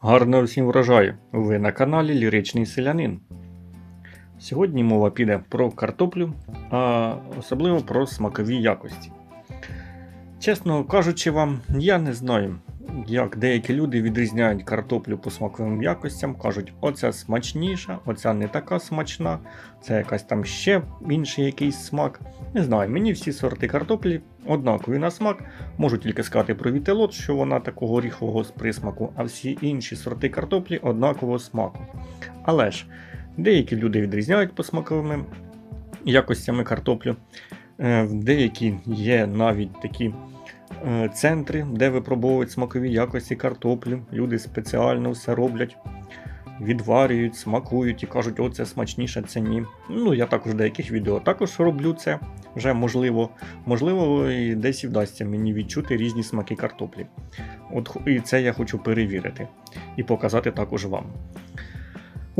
Гарного всім врожаю! Ви на каналі Ліричний Селянин. Сьогодні мова піде про картоплю, а особливо про смакові якості. Чесно кажучи вам, я не знаю, як деякі люди відрізняють картоплю по смаковим якостям, кажуть, оця смачніша, оця не така смачна, це якась там ще інший якийсь смак. Не знаю, мені всі сорти картоплі однакові на смак. Можу тільки сказати про вітелот, що вона такого горіхового з присмаку, а всі інші сорти картоплі однакового смаку. Але ж деякі люди відрізняють по смаковими якостями картоплю. Е, Деякі є навіть такі центри, де випробовують смакові якості картоплі. Люди спеціально все роблять, відварюють, смакують і кажуть, о, це смачніше, це ні. Ну, я також в деяких відео також роблю це. Вже можливо, можливо, і десь і вдасться мені відчути різні смаки картоплі. От і це я хочу перевірити і показати також вам.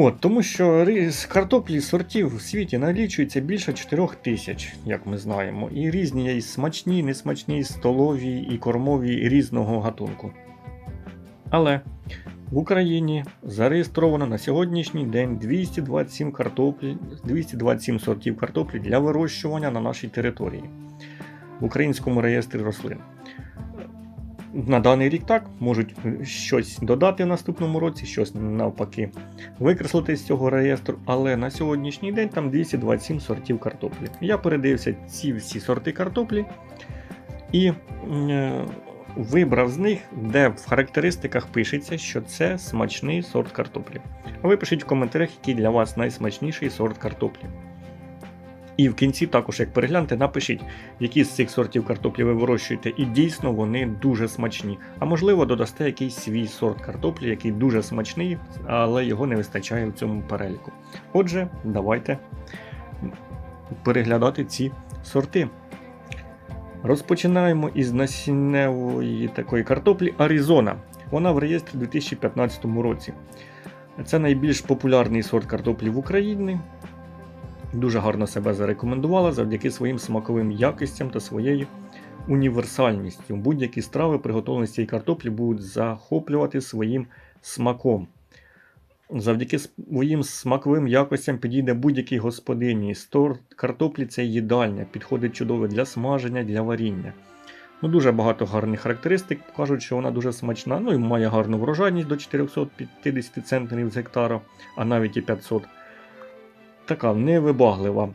От, тому що ри- з картоплі сортів в світі налічується більше 4 тисяч, як ми знаємо. І різні є і смачні, несмачні, і столові, і кормові, і різного гатунку. Але в Україні зареєстровано на сьогоднішній день 227 картоплі, 227 сортів картоплі для вирощування на нашій території в українському реєстрі рослин. На даний рік так можуть е, щось додати в наступному році, щось навпаки викреслити з цього реєстру, але на сьогоднішній день там 227 сортів картоплі. Я передивився ці всі сорти картоплі і е, вибрав з них, де в характеристиках пишеться, що це смачний сорт картоплі. А ви пишіть в коментарях, який для вас найсмачніший сорт картоплі. І в кінці також, як перегляньте, напишіть, які з цих сортів картоплі ви вирощуєте, і дійсно вони дуже смачні. А можливо, додасте якийсь свій сорт картоплі, який дуже смачний, але його не вистачає в цьому переліку. Отже, давайте переглядати ці сорти. Розпочинаємо із насінневої такої картоплі Аризона. Вона в реєстрі у 2015 році. Це найбільш популярний сорт картоплі в Україні. Дуже гарно себе зарекомендувала завдяки своїм смаковим якостям та своєю універсальністю. Будь-які страви, приготовлені з цієї картоплі, будуть захоплювати своїм смаком. Завдяки своїм смаковим якостям підійде будь-якій господині. Сорт картоплі це їдальня, підходить чудово для смаження, для варіння. Ну, Дуже багато гарних характеристик. Кажуть, що вона дуже смачна, ну і має гарну врожайність до 450 центнерів з гектара, а навіть і 500. Така невибаглива.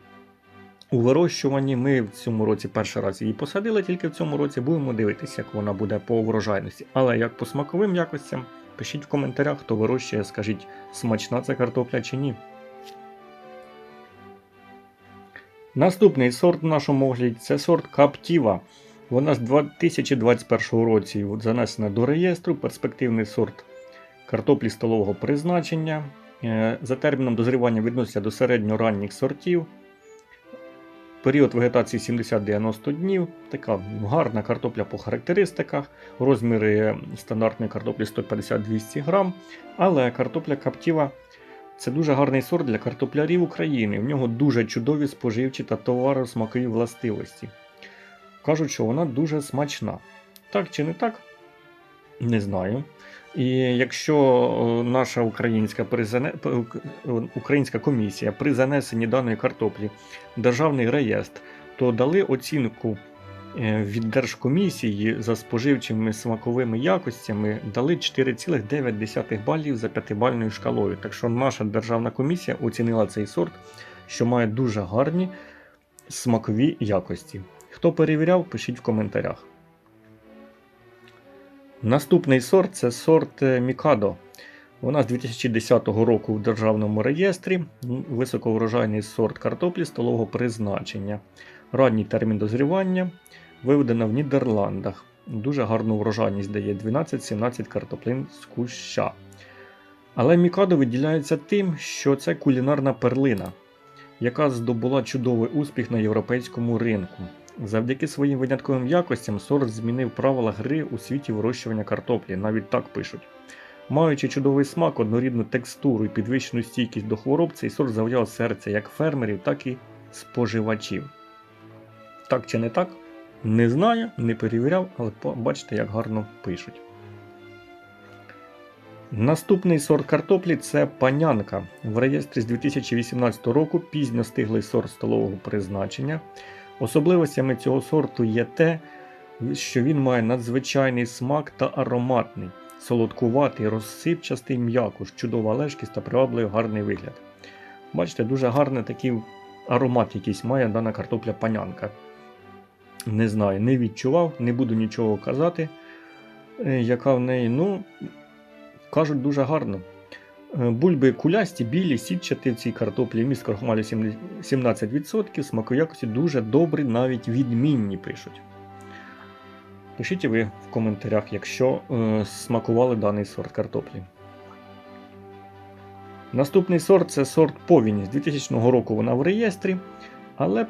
У вирощуванні ми в цьому році перший раз її посадили, тільки в цьому році будемо дивитися, як вона буде по врожайності. Але як по смаковим якостям, пишіть в коментарях, хто вирощує, скажіть, смачна ця картопля чи ні. Наступний сорт в нашому огляді це сорт Каптіва. Вона з 2021 році занесена до реєстру, перспективний сорт картоплі столового призначення. Е, За терміном дозрівання відноситься до середньоранніх сортів. Період вегетації 70-90 днів. Така гарна картопля по характеристиках. Розміри стандартної картоплі 150-200 грам. Але картопля Каптіва це дуже гарний сорт для картоплярів України. В нього дуже чудові споживчі та товаросмакові властивості. Кажуть, що вона дуже смачна. Так чи не так? Не знаю. І якщо наша українська, українська комісія при занесенні даної картоплі в державний реєстр, то дали оцінку е, від Держкомісії за споживчими смаковими якостями, дали 4,9 балів за п'ятибальною шкалою. Так що наша державна комісія оцінила цей сорт, що має дуже гарні смакові якості. Хто перевіряв, пишіть в коментарях. Наступний сорт це сорт е, Мікадо. Вона з 2010 року в державному реєстрі. Високоврожайний сорт картоплі столового призначення. Ранній термін дозрівання. Виведена в Нідерландах. Дуже гарну врожайність дає 12-17 картоплин з куща. Але Мікадо виділяється тим, що це кулінарна перлина, яка здобула чудовий успіх на європейському ринку. Завдяки своїм винятковим якостям сорт змінив правила гри у світі вирощування картоплі, навіть так пишуть. Маючи чудовий смак, однорідну текстуру і підвищену стійкість до хвороб, цей сорт завояв серце як фермерів, так і споживачів. Так чи не так? Не знаю, не перевіряв, але бачите, як гарно пишуть. Наступний сорт картоплі це панянка. В реєстрі з 2018 року пізньо стиглий сорт столового призначення. Особливостями цього сорту є те, що він має надзвичайний смак та ароматний, солодкуватий, розсипчастий м'якуш, чудова лежкість та привабливий гарний вигляд. Бачите, дуже гарний такий аромат якийсь має дана картопля панянка. Не знаю, не відчував, не буду нічого казати, е, яка в неї. Ну, кажуть, дуже гарно. Е, Бульби кулясті, білі, сітчаті в цій картоплі, міст крохмалю 17%, смаку якості дуже добрі, навіть відмінні пишуть. Пишіть ви в коментарях, якщо е, смакували даний сорт картоплі. Наступний сорт це сорт повінь. З 2000 року вона в реєстрі, але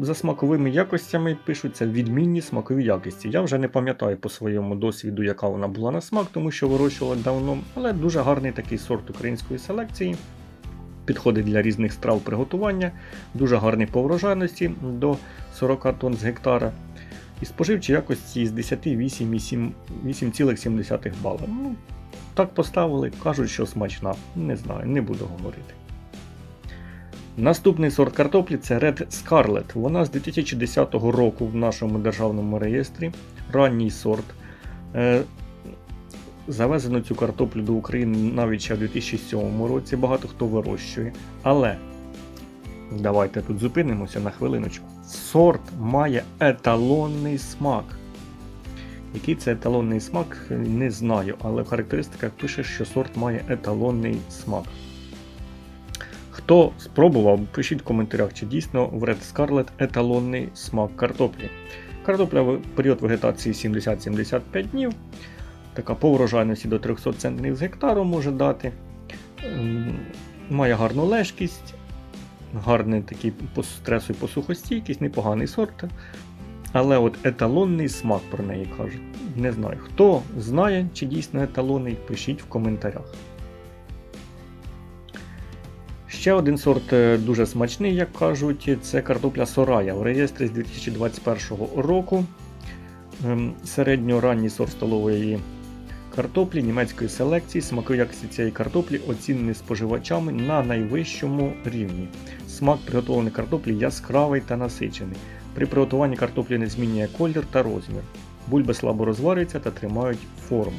за смаковими якостями пишуться відмінні смакові якості. Я вже не пам'ятаю по своєму досвіду, яка вона була на смак, тому що вирощувала давно, але дуже гарний такий сорт української селекції. Підходить для різних страв приготування, дуже гарний по врожайності до 40 тонн з гектара. І споживчі якості з 10 8,7 8,7 бала. Ну, так поставили, кажуть, що смачна. Не знаю, не буду говорити. Наступний сорт картоплі це Red Scarlet. Вона з 2010 року в нашому державному реєстрі. Ранній сорт. Е, Завезено цю картоплю до України навіть ще в 2007 році. Багато хто вирощує. Але давайте тут зупинимося на хвилиночку. Сорт має еталонний смак. Який це еталонний смак, не знаю, але в характеристиках пише, що сорт має еталонний смак. Хто спробував, пишіть в коментарях, чи дійсно в Red Scarlet еталонний смак картоплі. Картопля в період вегетації 70-75 днів. Така по врожайності до 300 центнерів з гектару може дати. Ем, Має гарну лежкість, гарний такий по стресу і по сухостійкість, непоганий сорт. Але от еталонний смак про неї кажуть. Не знаю. Хто знає, чи дійсно еталонний, пишіть в коментарях. Ще один сорт е, дуже смачний, як кажуть, це картопля Сорая в реєстрі з 2021 року. Ем, Середньоранній сорт столової картоплі німецької селекції. Смакові якості цієї картоплі оцінені споживачами на найвищому рівні. Смак приготованої картоплі яскравий та насичений. При приготуванні картоплі не змінює колір та розмір. Бульби слабо розварюються та тримають форму.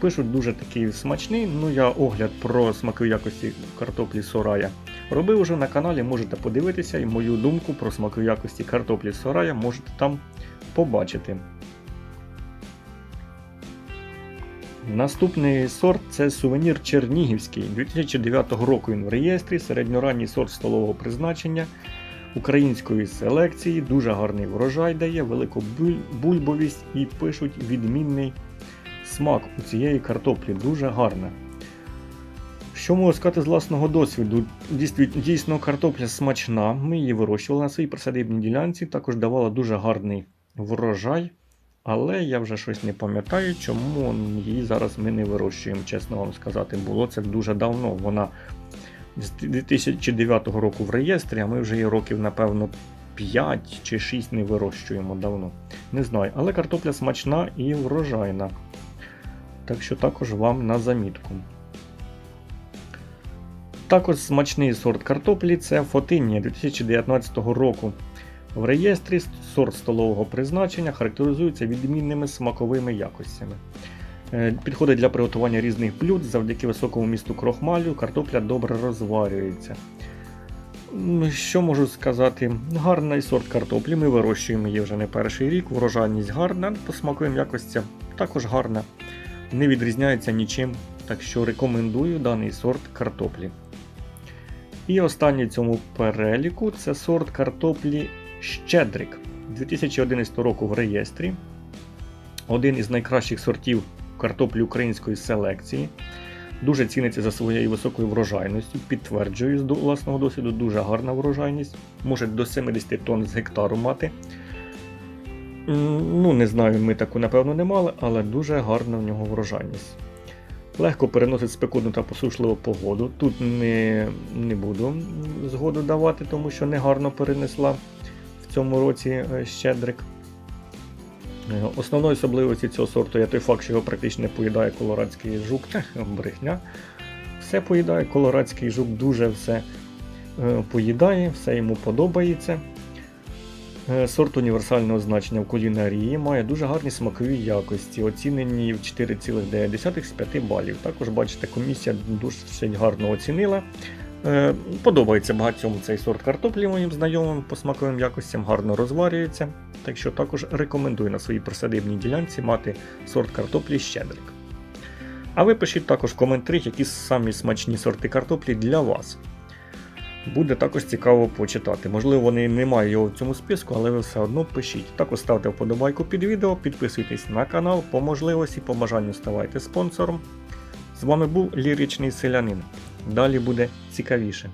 Пишуть дуже такий смачний. Ну я огляд про смакові якості картоплі Сорая робив уже на каналі. Можете подивитися і мою думку про смакові якості картоплі Сорая можете там побачити. Наступний сорт це сувенір Чернігівський. 2009 року він в реєстрі, середньоранній сорт столового призначення української селекції. Дуже гарний врожай дає, велику бульбовість і пишуть відмінний смак у цієї картоплі. Дуже гарна. Що можу сказати з власного досвіду? Дійсно картопля смачна. Ми її вирощували на своїй присадибній ділянці, також давала дуже гарний врожай. Але я вже щось не пам'ятаю, чому її зараз ми не вирощуємо, чесно вам сказати. Було це дуже давно. Вона з 2009 року в реєстрі, а ми вже її років, напевно, 5 чи 6 не вирощуємо давно. Не знаю, але картопля смачна і врожайна. Так що також вам на замітку. Також смачний сорт картоплі це Фотинія 2019 року. В реєстрі сорт столового призначення характеризується відмінними смаковими якостями. Е, Підходить для приготування різних блюд завдяки високому місту крохмалю, картопля добре розварюється. Що можу сказати? Гарний сорт картоплі. Ми вирощуємо її вже не перший рік. Врожайність гарна, по смаковим якостям також гарна. Не відрізняється нічим, так що рекомендую даний сорт картоплі. І останній цьому переліку це сорт картоплі Щедрик 2011 року в реєстрі. Один із найкращих сортів картоплі української селекції. Дуже ціниться за своєю високою врожайністю. Підтверджую з власного досвіду, дуже гарна врожайність. Може до 70 тонн з гектару мати. Ну, не знаю, ми таку, напевно, не мали, але дуже гарна в нього врожайність. Легко переносить спекотну та посушливу погоду. Тут не, не буду згоду давати, тому що негарно перенесла в цьому році е, щедрик. Е, Основною особливістю цього сорту є той факт, що його практично не поїдає колорадський жук. Брехня. Все поїдає, колорадський жук дуже все е, поїдає, все йому подобається. Е, Сорт універсального значення в кулінарії має дуже гарні смакові якості, оцінені в 4,9 з 5 балів. Також бачите, комісія досить гарно оцінила. Е, Подобається багатьом цей сорт картоплі моїм знайомим по смаковим якостям, гарно розварюється. Так що також рекомендую на своїй присадибній ділянці мати сорт картоплі щедрик. А ви пишіть також в коментарі, які самі смачні сорти картоплі для вас. Буде також цікаво почитати. Можливо, вони немає його в цьому списку, але ви все одно пишіть. Також ставте вподобайку під відео, підписуйтесь на канал, по можливості, по бажанню ставайте спонсором. З вами був ліричний селянин. Далі буде цікавіше.